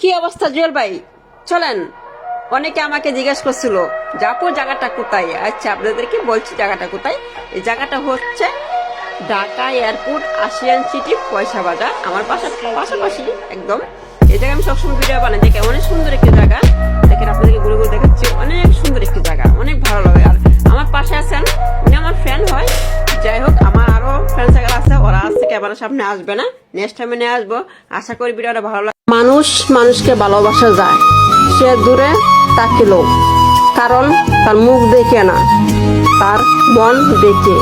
কি অবস্থা জুয়েল ভাই? চলেন। অনেকে আমাকে জিজ্ঞেস করছিল যাপু জায়গাটা কোথায়? আচ্ছা আপনাদেরকে বলছি জায়গাটা কোথায়। এই জায়গাটা হচ্ছে ঢাকা এয়ারপোর্ট, আসিয়ান সিটি, পয়সা বাজার। আমার পাশা, পাশাপাশি একদম, এই জায়গায় আমি সবসময় ভিডিও বানাই দেখে অনেক সুন্দর একটি জায়গা। দেখেন আপনাদেরকে ঘুরে ঘুরে দেখাচ্ছি, অনেক সুন্দর একটি জায়গা, অনেক ভালো লাগে। আর আমার পাশে আছেন, উনি আমার ফ্রেন্ড হয়। যাই হোক, আমার আরও ফ্রেন্ড সার্কেল আছে, ওরা আজ থেকে আমার সামনে আসবে না। নেক্সট টাইমে নিয়ে আসব। আশা করি ভিডিওটা ভালো মানুষ মানুষকে ভালোবাসা যায়। সে দূরে তাকিল, কারণ তার মুখ দেখে না, তার মন দেখে।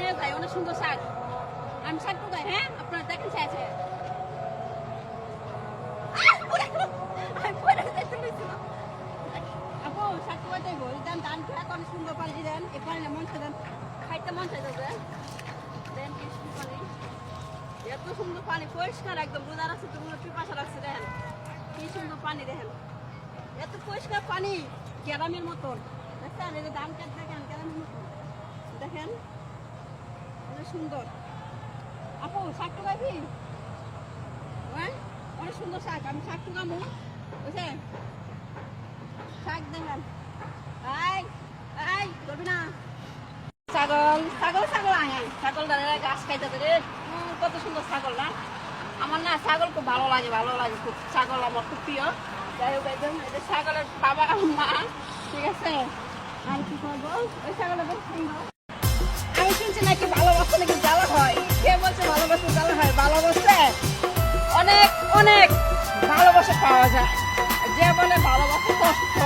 নিয়ে যায় অনেক সুন্দর শাক। আমি শাক টুকাই হ্যাঁ আপনারা দেখেন চাইছে খাইতে মন চাই পানি। এত সুন্দর পানি, পরিষ্কার একদম। রোজা রাখছে তো পিপাসা রাখছে দেখেন। কি সুন্দর পানি, দেখেন। এত পরিষ্কার পানি গ্রামের মতন। দেখছেন? এই যে ধান খেত দেখেন গ্রামের মতন দেখেন অনেক সুন্দর। আপু, শাক টুকাবি হ্যাঁ? অনেক সুন্দর শাক, আমি শাক টুকামু বুঝছে শাক দেখেন। করবি না। ছাগল ছাগল ছাগল, আয় ছাগল দাঁড়িয়ে গাছ খাইতে রে। কত সুন্দর ছাগল না? আমার না ছাগল খুব ভালো লাগে ভালো লাগে খুব। ছাগল আমার খুব প্রিয়। যাই হোক, একদম ছাগলের বাবা, মা, ঠিক আছে? আর কি করব? ওই ছাগলের শুনছি নাকি ভালোবাসা নাকি জ্বালা হয়? কে বলছে ভালোবাসা জ্বালা হয়? ভালোবাসে অনেক অনেক ভালোবাসা পাওয়া যায়। যে বলে ভালোবাসা কষ্ট,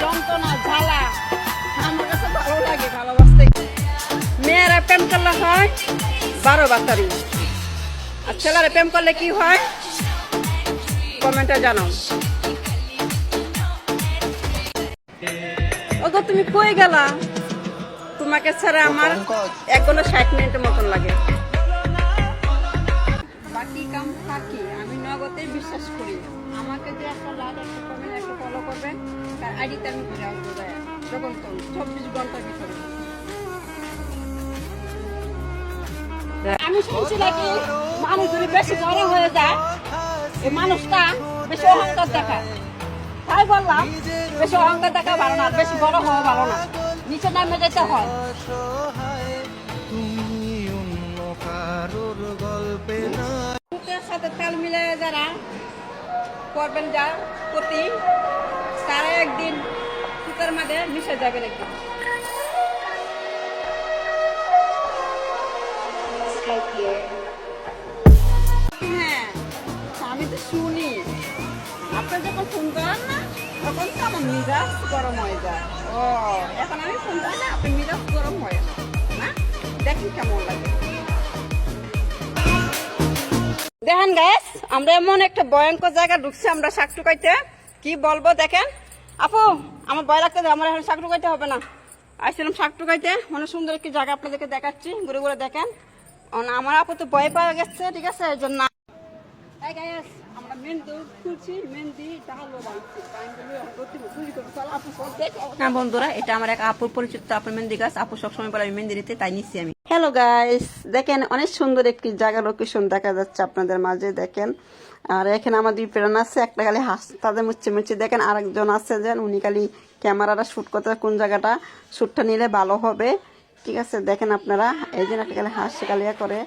যন্ত্রণা, জ্বালা, আমার কাছে ভালো লাগে ভালোবাসতে। মেয়েরা প্রেম করলে হয় বারো বাতারি। আর ছেলেরা প্রেম করলে কি হয়? কমেন্টে জানাও। ও তো তুমি কই গেলা? তোমাকে ছাড়া আমার ঘণ্টা ষাট মিনিটের মতন লাগে। বাকি কাম থাকি, আমি নগদে বিশ্বাস করি আমাকে যে একটা একটা ফলো তার আইডিতে আমি ঘুরে আসব যখন চব্বিশ ভিতরে। আমি শুনছি নাকি মানুষ যদি বেশি বড় হয়ে যায় মানুষটা বেশি অহংকার দেখায়। তাই বললাম, বেশি অহংকার দেখা ভালো না বেশি বড় হওয়া ভালো না। নিচে নামে যেতে হয়। সাথে তাল মিলে যারা করবেন যা প্রতি তারা একদিন সুতের মাঝে মিশে যাবেন একদিন। হ্যাঁ তো আপনি যখন ফোন করেন না, তখন তো আমার মিজাজ গরম হয়ে যায়। ও, এখন আমি ফোন করি না আপনি মিজাজ গরম হয়ে না দেখেন কেমন লাগে। দেখেন গ্যাস আমরা এমন একটা ভয়ঙ্কর জায়গা ঢুকছি আমরা শাক টুকাইতে কি বলব দেখেন? আপু, আমার ভয় লাগতে আমার এখন শাক টুকাইতে হবে না। আসছিলাম শাক টুকাইতে অনেক সুন্দর একটি জায়গা আপনাদেরকে দেখাচ্ছি, ঘুরে ঘুরে দেখেন। আমার আপু তো ভয় পাওয়া গেছে, ঠিক আছে, এই জন্য হ্যাঁ বন্ধুরা এটা আমার এক আপুর পরিচিত আপুর মেহেন্দি গাছ। আপু সবসময় বলে আমি মেহেন্দি দিতে তাই নিচ্ছি আমি। হ্যালো গাইস দেখেন অনেক সুন্দর একটি জায়গা লোকেশন দেখা যাচ্ছে আপনাদের মাঝে দেখেন। আর এখানে আমার দুই প্রেরণা আছে একটা খালি হাস তাদের মুচ্ছে মুচ্ছে দেখেন আরেকজন আছে যেন উনি খালি ক্যামেরাটা শ্যুট করতে কোন জায়গাটা শ্যুটটা নিলে ভালো হবে। ঠিক আছে দেখেন আপনারা এই জন্য একটা খালি হাসি কালিয়া করে।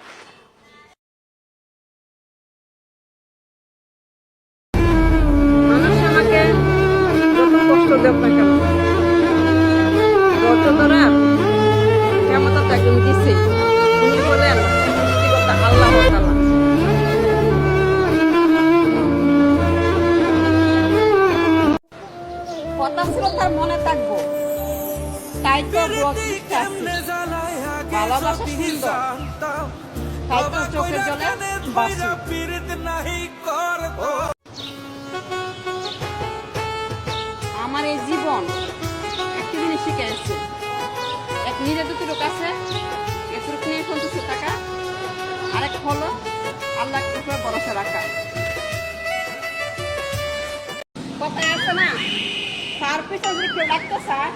আমার এই জীবন একটি জিনিস শিখে এসছে এক নিজে দুটো কাছে এতটুকু নিয়ে সন্তুষ্ট টাকা, আরেক হলো আল্লাহ ভরসা রাখা। আছে না, তার পিছনে কেউ চায়,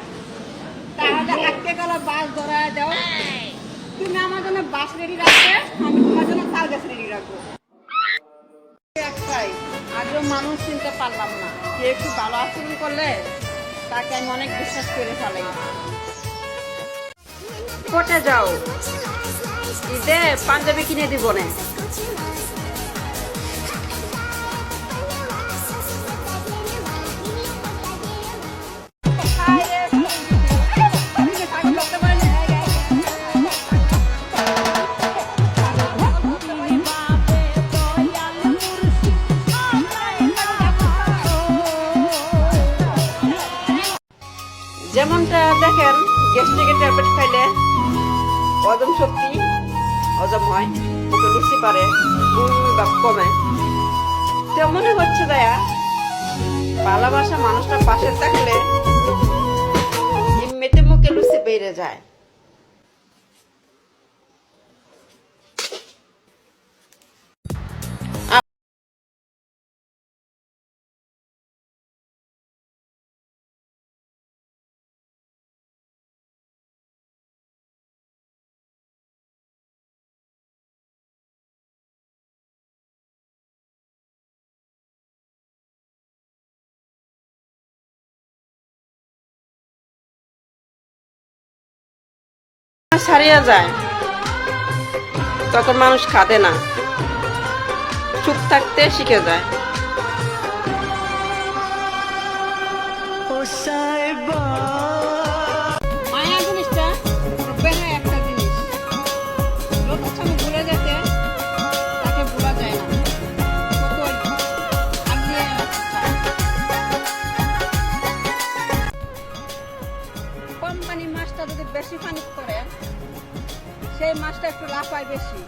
তাহলে আটকে গেল বাস ধরা দাও তুমি বাস রেডি রাখবে, আমি তোমার জন্য রেডি রাখব। একটাই আগেও মানুষ চিনতে পারলাম না। যে একটু ভালো আচরণ করলে তাকে আমি অনেক বিশ্বাস করে ফেলাই। কোটে যাও। ঈদে পাঞ্জাবি কিনে দিব না। গ্যাস্ট্রিকের ট্যাবলেট খাইলে হজম শক্তি হজম হয় মুখে লুচি পারে বা কমে। তেমনই হচ্ছে দয়া ভালোবাসা মানুষটা পাশে থাকলে এমনিতে মুখে লুচি বেড়ে যায়। ছাড়িয়ে যায় তখন মানুষ খাদে না। চুপ থাকতে শিখে যায়। মায়া বেশি পানি করে সেই মাছটা একটু লাফায় বেশি।